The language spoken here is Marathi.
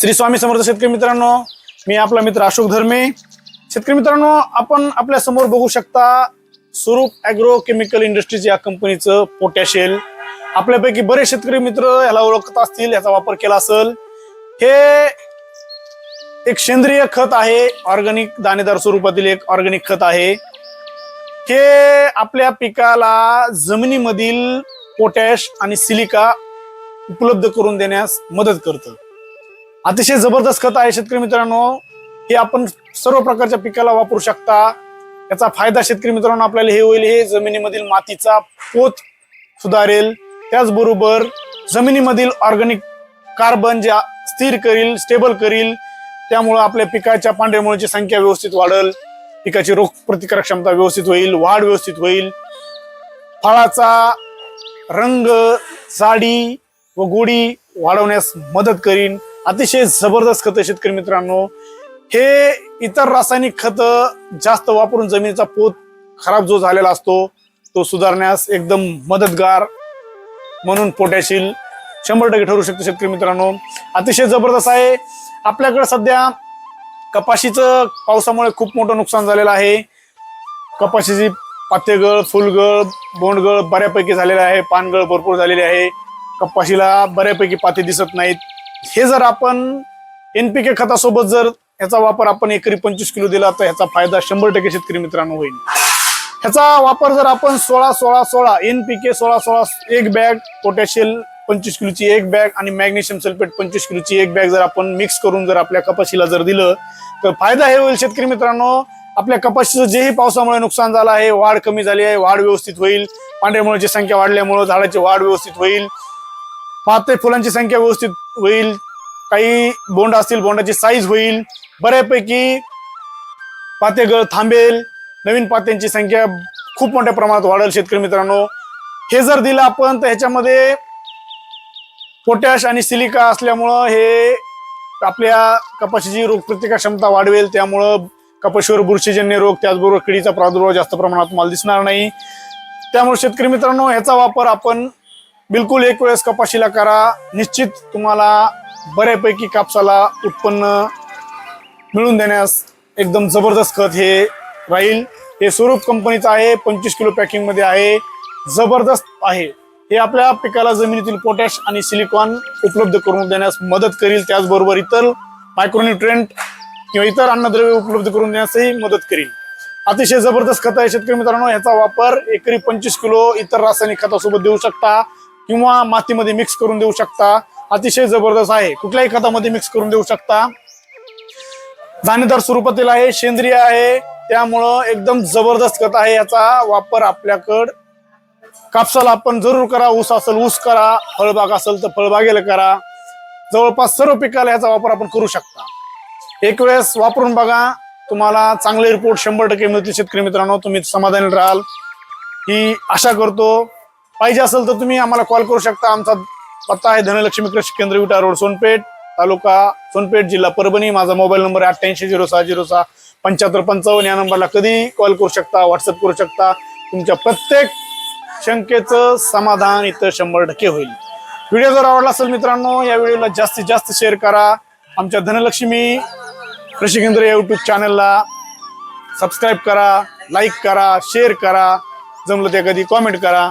श्री स्वामी समर्थ शेतकरी मित्रांनो मी आपला मित्र अशोक धर्मे. शेतकरी मित्रांनो आपण आपल्यासमोर बघू शकता स्वरूप अॅग्रो केमिकल इंडस्ट्रीज या कंपनीचं पोटॅशियल. आपल्यापैकी बरेच शेतकरी मित्र याला ओळखत असतील याचा वापर केला असेल. हे एक सेंद्रिय खत आहे ऑर्गॅनिक दाणेदार स्वरूपातील एक ऑर्गॅनिक खत आहे. हे आपल्या पिकाला जमिनीमधील पोटॅश आणि सिलिका उपलब्ध करून देण्यास मदत करतं. अतिशय जबरदस्त खत आहे शेतकरी मित्रांनो. हे आपण सर्व प्रकारच्या पिकाला वापरू शकता. याचा फायदा शेतकरी मित्रांनो आपल्याला हे होईल. हे जमिनीमधील मातीचा पोत सुधारेल. त्याचबरोबर जमिनीमधील ऑर्गॅनिक कार्बन जे स्थिर करील स्टेबल करील त्यामुळं आपल्या पिकाच्या पांढऱ्या मुळाची संख्या व्यवस्थित वाढेल. पिकाची रोग प्रतिकारक क्षमता व्यवस्थित होईल वाढ व्यवस्थित होईल. फळाचा रंग जाडी व गोडी वाढवण्यास मदत करीन. अतिशय जबरदस्त खत शेतकरी मित्रांनो. हे इतर रासायनिक खत जास्त वापरून जमिनीचा पोत खराब जो झालेला असतो तो सुधारण्यास एकदम मदतगार म्हणून पोटॅशिल शंभर टक्के ठरू शकतो शेतकरी मित्रांनो. अतिशय जबरदस्त आहे. आपल्याकडे सध्या कपाशीचं पावसामुळे खूप मोठं नुकसान झालेलं आहे. कपाशीची पातेगळ फुलगळ बोंडगळ बऱ्यापैकी झालेलं आहे. पानगळ भरपूर झालेली आहे. कपाशीला बऱ्यापैकी पाते दिसत नाहीत. हे जर आपण एनपीके खतासोबत जर ह्याचा वापर आपण एकरी पंचवीस किलो दिला तर ह्याचा फायदा शंभर टक्के शेतकरी मित्रांनो होईल. ह्याचा वापर जर आपण सोळा सोळा सोळा एनपीके सोळा सोळा एक बॅग पोटॅशियल पंचवीस किलोची एक बॅग आणि मॅग्नेशियम सल्फेट पंचवीस किलोची एक बॅग जर आपण मिक्स करून जर आपल्या कपाशीला जर दिलं तर फायदा हे होईल शेतकरी मित्रांनो. आपल्या कपाशीचं जेही पावसामुळे नुकसान झालं आहे वाढ कमी झाली आहे वाढ व्यवस्थित होईल. पांढऱ्या मुळाची संख्या वाढल्यामुळे झाडाची वाढ व्यवस्थित होईल. पाते फुलांची संख्या व्यवस्थित होईल काही बोंड असतील बोंडाची साईज होईल बऱ्यापैकी पातेगळ थांबेल. नवीन पात्यांची संख्या खूप मोठ्या प्रमाणात वाढेल शेतकरी मित्रांनो. हे जर दिलं आपण तर ह्याच्यामध्ये पोटॅश आणि सिलिका असल्यामुळं हे आपल्या कपाशीची रोगप्रतिकार क्षमता वाढवेल. त्यामुळं कपाशीवर बुरशीजन्य रोग त्याचबरोबर किडीचा प्रादुर्भाव जास्त प्रमाणात मला दिसणार नाही. त्यामुळे शेतकरी मित्रांनो ह्याचा वापर आपण बिलकुल एक वेळेस कपाशीला करा. निश्चित तुम्हाला बऱ्यापैकी कापसाला उत्पन्न मिळून देण्यास एकदम जबरदस्त खत हे राहील. हे स्वरूप कंपनीचं आहे पंचवीस किलो पॅकिंगमध्ये आहे. जबरदस्त आहे. हे आपल्या पिकाला जमिनीतील पोटॅश आणि सिलिकॉन उपलब्ध करून देण्यास मदत करील. त्याचबरोबर इतर मायक्रोन्युट्रेंट किंवा इतर अन्नद्रव्य उपलब्ध करून देण्यासही मदत करील. अतिशय जबरदस्त खत आहे शेतकरी मित्रांनो. याचा वापर एकरी पंचवीस किलो इतर रासायनिक खतासोबत देऊ शकता. किंवा मातीमध्ये मिक्स करून देऊ शकता. अतिशय जबरदस्त आहे. कुठल्याही खतामध्ये मिक्स करून देऊ शकता. दाणेदार स्वरूपातील आहे सेंद्रिय आहे. त्यामुळं एकदम जबरदस्त खत आहे याचा वापर आपल्याकड. कापसाला आपण जरूर करा. ऊस असेल ऊस करा. फळबाग असेल तर फळबागेला करा. जवळपास सर्व पिकाला याचा वापर आपण करू शकता. एक वेळेस वापरून बघा. तुम्हाला चांगले रिपोर्ट शंभर टक्के मिळतील शेतकरी मित्रांनो. तुम्ही समाधानी राहाल. ही आशा करतो. पाहिजे असेल तर तुम्ही आम्हाला कॉल करू शकता. आमचा पत्ता आहे धनलक्ष्मी कृषी केंद्र विटा रोड सोनपेठ तालुका सोनपेठ जिल्हा परभणी. माझा मोबाईल नंबर आहे अठ्ठ्याऐंशी झिरो सहा झिरो सहा पंच्याहत्तर पंचावन्न. या नंबरला कधी कॉल करू शकता व्हॉट्सअप करू शकता. तुमच्या प्रत्येक शंकेचं समाधान इथं शंभर टक्के होईल. व्हिडिओ जर आवडला असेल मित्रांनो या व्हिडिओला जास्तीत जास्त शेअर करा. आमच्या धनलक्ष्मी कृषी केंद्र या यूट्यूब चॅनलला सबस्क्राईब करा लाईक करा शेअर करा. जमलं ते कधी कॉमेंट करा.